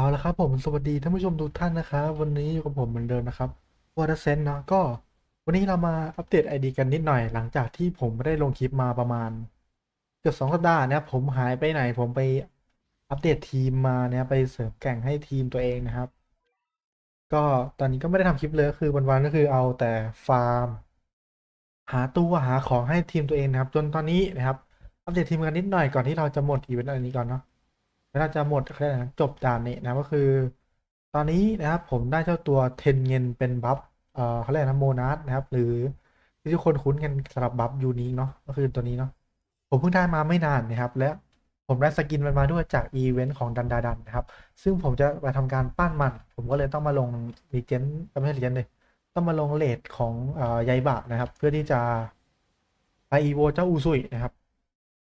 เอาละครับผมสวัสดีท่านผู้ชมทุกท่านนะครับวันนี้อยู่กับผมเหมือนเดิมนะครับวอร์เซนเนาะก็ วันนี้เรามาอัปเดต ID กันนิดหน่อย หลังจากที่ผมไม่ได้ลงคลิปมาประมาณ เกือบสองสัปดาห์นะผมหายไปไหน ผมไปอัปเดตทีมมาเนี่ยไปเสริมแข่งให้ทีมตัวเองนะครับ ก็ตอนนี้ก็ไม่ได้ทำคลิปเลยคือวันๆก็คือเอาแต่ฟาร์ม หาตัวหาของให้ทีมตัวเองนะครับ จนตอนนี้นะครับอัปเดตทีมกันนิดหน่อยก่อนที่เราจะหมดอีเวนต์อันนี้ก่อนเนาะ เราจะหมดเขาเรียกอะไรนะจบด่านนี้นะก็คือ ตอนนี้นะครับผมได้เจ้าตัวเทนเงินเป็นบัฟเอ่อเขาเรียกนะโมนัสนะครับ หรือที่ทุกคนคุ้นกันสำหรับบัฟยูนิคเนาะก็คือตัวนี้เนาะผมเพิ่งได้มาไม่นานนะครับ และผมได้สกินมันมาด้วยจากอีเวนต์ของดันดาดันนะครับ ซึ่งผมจะไปทำการปั้นมัน ผมก็เลยต้องมาลงรีเจนไม่ใช่รีเจนเลยต้องมาลงเลทของเอ่อยายบะนะครับ เพื่อที่จะไปอีโวเจ้าอูซุยนะครับ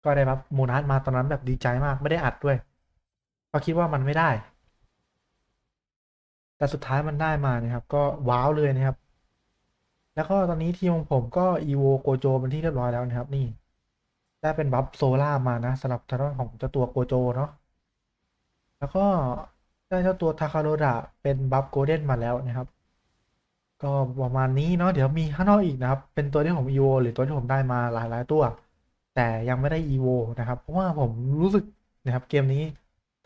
ก็ได้บัฟโมนัสมาตอนนั้นแบบดีใจมากไม่ได้อัดด้วย เพราคิดว่ามันไม่ได้ แต่สุดท้ายมันได้มานะครับ ก็ว้าวเลยนะครับ แล้วก็ตอนนี้ทีมของผมก็อีโวโกโจเป็นที่เรียบร้อยแล้วนะครับ นี่ ได้เป็นบัฟโซล่ามานะสำหรับทางด้านของเจ้าตัวโกโจเนาะแล้วก็ได้เจ้าตัวทาคาโรดะเป็นบัฟโกลเด้นมาแล้วนะครับ ก็ประมาณนี้เนาะเดี๋ยวมีข้างนอกอีกนะครับ เป็นตัวที่ผมอีโวหรือตัวที่ผมได้มาหลายๆตัว แต่ยังไม่ได้อีโวนะครับ เพราะว่าผมรู้สึกนะครับเกมนี้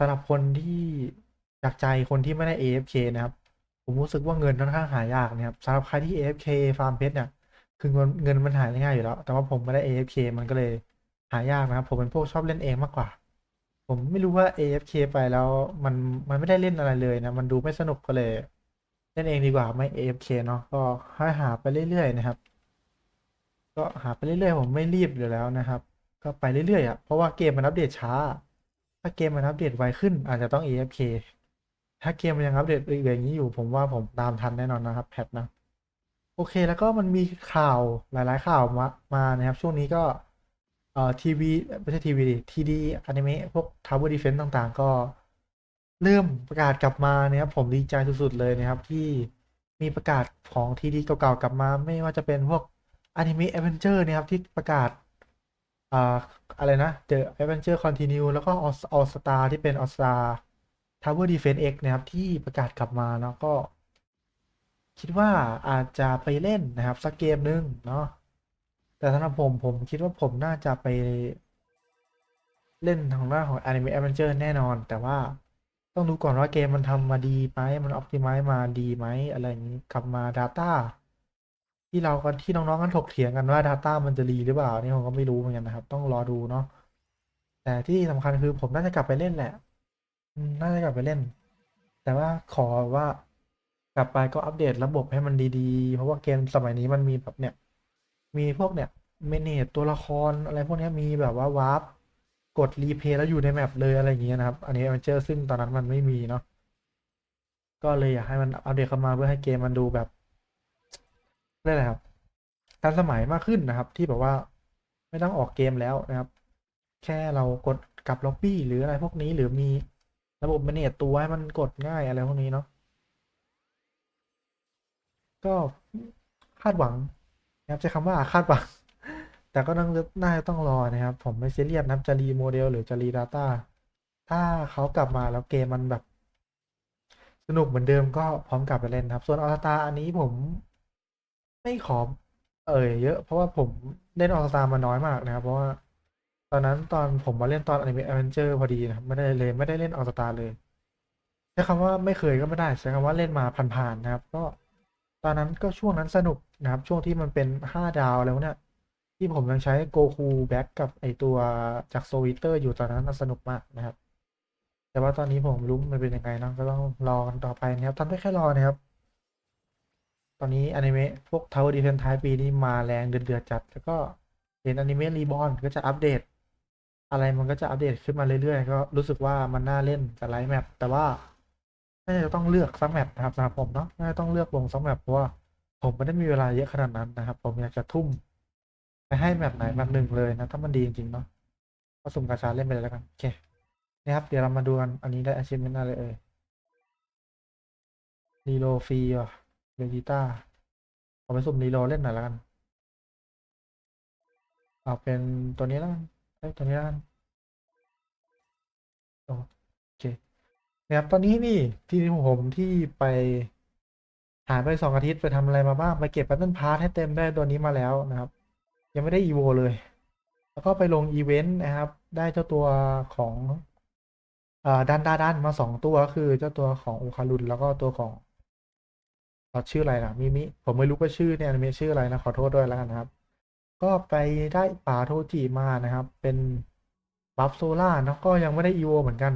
สำหรับคนที่จากใจคนที่ไม่ได้ AFK นะครับ ผมรู้สึกว่าเงินค่อนข้างหายากนะครับสำหรับใครที่ AFK ฟาร์มเพชรเนี่ยคือเงินเงินมันหาได้ง่ายอยู่แล้ว แต่ว่าผมไม่ได้ AFK มันก็เลยหายากนะครับ ผมเป็นพวกชอบเล่นเองมากกว่า ผมไม่รู้ว่า AFK ไปแล้วมันมันไม่ได้เล่นอะไรเลยนะ มันดูไม่สนุกก็เลย เล่นเองดีกว่าไม่ AFK เนาะก็ให้หาไปเรื่อยๆนะครับ ก็หาไปเรื่อยๆผมไม่รีบอยู่แล้วนะครับ ก็ไปเรื่อยๆอะเพราะว่าเกมมันอัปเดตช้า ถ้าเกมมันอัปเดตไวขึ้น อาจจะต้อง AFK ถ้าเกมมันยังอัปเดตอย่างนี้อยู่ ผมว่าผมตามทันแน่นอนนะครับแพทนะ โอเคแล้วก็มันมีข่าวหลาย ๆ ข่าวมามานะครับ ช่วงนี้ก็เอ่อทีวีไม่ใช่ทีวีดิทีดีอนิเมะพวกทาวเวอร์ดีเฟนต์ต่างๆ ก็เริ่มประกาศกลับมานะครับผมดีใจสุด ๆ เลยนะครับ ที่มีประกาศของทีดีเก่าๆกลับมา ไม่ว่าจะเป็นพวกอนิเมะแอดเวนเจอร์นะครับที่ประกาศ อ่าอะไรนะ The Adventure Continue แล้วก็ All All Star ที่เป็น All Star Tower Defense X นะครับ ที่ประกาศกลับมาเนาะก็ คิดว่าอาจจะไปเล่นนะครับ สักเกมหนึ่งเนาะแต่สำหรับผมผมคิดว่าผมน่าจะไปเล่นทางด้านของ Anime Adventure แน่นอน แต่ว่าต้องดูก่อนว่าเกมมันทำมาดีไหมมัน Optimize มาดีไหมอะไรอย่างนี้กลับมา Data ที่เรากันที่น้องๆกันถกเถียงกันว่า Data มันจะรีหรือเปล่านี่ผมก็ไม่รู้เหมือนกันนะครับ ต้องรอดูเนาะแต่ที่สำคัญคือผมน่าจะกลับไปเล่นแหละน่าจะกลับไปเล่น แต่ว่าขอว่ากลับไปก็อัปเดตระบบให้มันดีๆ เพราะว่าเกมสมัยนี้มันมีแบบเนี่ย มีพวกเนี่ยเมเนจตัวละครอะไรพวกนี้มีแบบว่าวาร์ปกดรีเพย์แล้วอยู่ในแมปเลยอะไรอย่างเงี้ยนะครับ อันนี้มันเจอซึ่งตอนนั้นมันไม่มีเนาะก็เลยอยากให้มันอัปเดตเข้ามาเพื่อให้เกมมันดูแบบ เรียกอะครับทันสมัยมากขึ้นนะครับ ที่แบบว่าไม่ต้องออกเกมแล้วนะครับ แค่เรากดกลับล็อบบี้หรืออะไรพวกนี้หรือมีระบบเมเนจตัวให้มันกดง่ายอะไรพวกนี้เนาะก็คาดหวังนะครับใช้คำว่าคาดหวัง แต่ก็ต้องน่าจะต้องรอนะครับ ผมไม่ซีเรียสนะจะรีโมเดลหรือจะรี Data ถ้าเขากลับมาแล้วเกมมันแบบ สนุกเหมือนเดิมก็พร้อมกลับไปเล่นครับ ส่วนออสตาอันนี้ผม ไม่ขอเอ่ยเยอะเพราะว่าผมเล่นออสตามาน้อยมากนะครับ เพราะว่าตอนนั้นตอนผมมาเล่นตอนอนิเมะแอเวนเจอร์พอดีนะครับไม่ได้เลยไม่ได้เล่นออสตาเลยใช้คำว่าไม่เคยก็ไม่ได้ใช้คำว่าเล่นมาผ่านๆนะครับ ก็ตอนนั้นก็ช่วงนั้นสนุกนะครับ ช่วงที่มันเป็นห้าดาวแล้วเนี่ยที่ผมยังใช้โกคูแบ็กกับไอตัวจากโซวิเตอร์อยู่ตอนนั้นสนุกมากนะครับ แต่ว่าตอนนี้ผมรู้มันเป็นยังไงนอะก็ต้องรอกันต่อไปนะครับทำได้แค่รอนะครับ ตอนนี้อนิเมะพวก Tower Defense ท้ายปีนี้มาแรงเดือดๆจัด แล้วก็เห็นอนิเมะรีบอ n ก็จะอัปเดต อะไรมันก็จะอัปเดตขึ้นมาเรื่อยๆ ก็รู้สึกว่ามันน่าเล่นกับไลท์แมปแต่ว่าน่าจะต้องเลือกสักแมปนะครับสำหรับผมเนาะน่าจะต้องเลือกลงสักแมปเพราะว่าผมไม่ได้มีเวลาเยอะขนาดนั้นนะครับ ผมอยากจะทุ่มไปให้แมปไหนแมปหนึ่งเลยนะ ถ้ามันดีจริงๆเนาะก็สุ่มกาชาเล่นไปเลยแล้วกันโอเคนะครับเดี๋ยวเรามาดูกันอันนี้ได้ achievement อะไรเอ่ยรีโลฟรีอะ เบจิต้าเอาไปสุ่มรีโลเล่นหน่อยแล้วกัน เอาเป็นตัวนี้แล้วกันเอ้ยตัวนี้แล้วกันโอเคนะครับตอนนี้นี่ที่ผมที่ไปหายไปสองอาทิตย์ไปทำอะไรมาบ้างไปเก็บแบตเทิลพาร์ทให้เต็มได้ตัวนี้มาแล้วนะครับ ยังไม่ได้อีโวเลย แล้วก็ไปลงอีเวนต์นะครับ ได้เจ้าตัวของอดันดาดันมาสองตัวก็คือเจ้าตัวของโอคารุนแล้วก็ตัวของ เราชื่ออะไรนะมิมิ ผมไม่รู้ว่าชื่อเนี่ยมะชื่ออะไรนะ ขอโทษด้วยแล้วกันนะครับ ก็ไปได้ป่าโทจิมานะครับ เป็นบัฟโซล่าเนาะก็ยังไม่ได้อีโวเหมือนกัน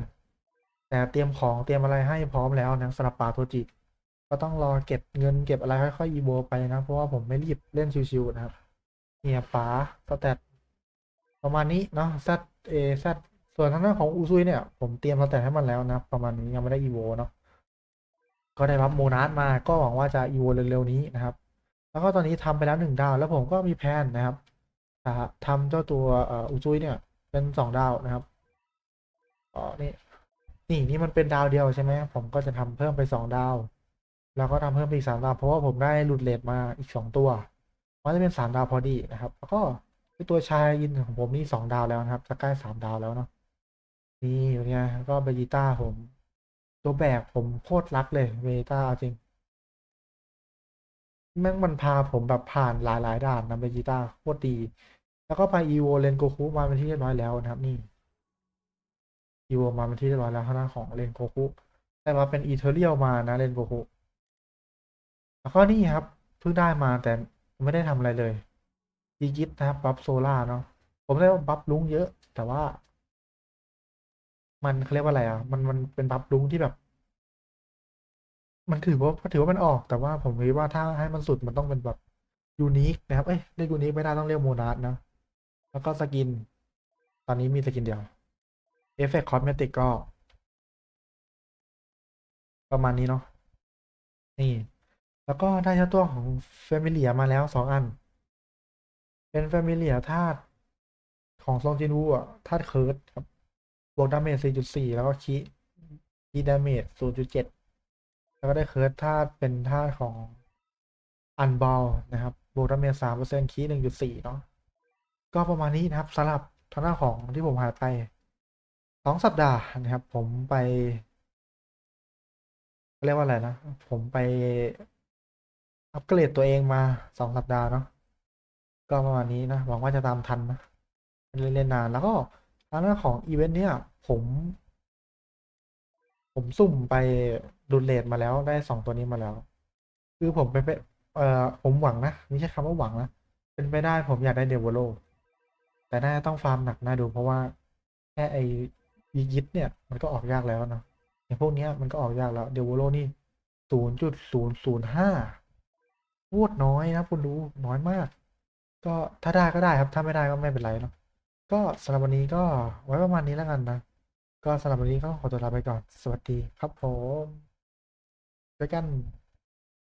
แต่เตรียมของเตรียมอะไรให้พร้อมแล้วนะสำหรับป่าโทจิ ก็ต้องรอเก็บเงินเก็บอะไรค่อยๆอีโวไปนะ เพราะว่าผมไม่รีบเล่นชิวๆนะครับเนี่ยป๋าสแตทประมาณนี้เนาะ Z A Z ส่วนทางด้านของอูซุยเนี่ย ผมเตรียมสแตทให้มันแล้วนะ ประมาณนี้ยังไม่ได้อีโวเนาะ ก็ได้รับโมนัสมาก็หวังว่าจะอีโวเร็วๆนี้นะครับ แล้วก็ตอนนี้ทำไปแล้วหนึ่งดาว แล้วผมก็มีแผนนะครับทำเจ้าตัวอ่ออูซุยเนี่ย เป็นสองดาวนะครับอ๋อนี่นี่นี่มันเป็นดาวเดียวใช่ไหมผมก็จะทำเพิ่มไปสองดาว แล้วก็ทำเพิ่มไปอีกสามดาว เพราะว่าผมได้หลุดเลทมาอีกสองตัวมันจะเป็นสามดาวพอดีนะครับ แล้วก็ตัวชายอินของผมนี่สองดาวแล้วนะครับจะใกล้สามดาวแล้วเนาะนี่เป็นไงแล้วก็เบจิต้าผม ตัวแบกผมโคตรรักเลยเบต้าจริง แม่งมันพาผมแบบผ่านหลายหลายด่านนะเบจิต้าโคตรดี แล้วก็ไปอีโวเลนโกคุมาเป็นที่เรียบร้อยแล้วนะครับนี่อีโวมาเป็นที่เรียบร้อยแล้วทางด้านของเลนโกคุแต่ว่าเป็นอีเทอเรียลมานะเลนโกคุแล้วก็นี่ครับเพิ่งได้มาแต่ไม่ได้ทำอะไรเลยดีกิตนะครับบัฟโซล่าเนาะผมได้บัฟลุงเยอะ แต่ว่า มันเขาเรียกว่าอะไรอะ มันมันเป็นบัฟลุงที่แบบ มันถือว่าถือว่ามันออก แต่ว่าผมคิดว่าถ้าให้มันสุดมันต้องเป็นแบบยูนิคนะครับ เอ้ยเรียกยูนิคไม่ได้ต้องเรียกโมนาสนะ แล้วก็สกิน ตอนนี้มีสกินเดียวเอฟเฟกต์คอสเมติกก็ ประมาณนี้เนาะนี่ แล้วก็ได้เจ้าตัวของเฟมิเลียมาแล้วสองอัน เป็นเฟมิเลียธาตุของซองจินวูอะธาตุเคิร์ดครับ บวกดาเมจ4.4 แล้วก็คีคีดาเมจ0.7 แล้วก็ได้เคิร์ดธาตุเป็นธาตุของอันบอลนะครับ บวกดาเมจ3%คี1.4 เนาะ ก็ประมาณนี้นะครับสำหรับทางด้านของที่ผมหายไปสองสัปดาห์นะครับ ผมไปเรียกว่าอะไรนะ ผมไปอัปเกรดตัวเองมาสองสัปดาห์เนาะก็ประมาณนี้นะหวังว่าจะตามทันนะเล่นๆนานแล้วก็ ทางด้านของอีเวนต์เนี้ยผม ผมสุ่มไปดูเลทมาแล้วได้สองตัวนี้มาแล้ว คือผมไปไปเอ่อผมหวังนะไม่ใช่คำว่าหวังนะเป็นไปได้ผมอยากได้เดวโลแต่น่าจะต้องฟาร์มหนักน่าดูเพราะว่าแค่ไอยียิตเนี่ยมันก็ออกยากแล้วเนาะอย่างพวกนี้มันก็ออกยากแล้วเดวโลนี่ศูนย์จุดศูนย์ศูนย์ห้าโคตรน้อยนะคุณดูน้อยมาก ก็ถ้าได้ก็ได้ครับถ้าไม่ได้ก็ไม่เป็นไรเนาะ ก็สำหรับวันนี้ก็ไว้ประมาณนี้แล้วกันนะ ก็สำหรับวันนี้ก็ขอตัวลาไปก่อน สวัสดีครับผมเจอกัน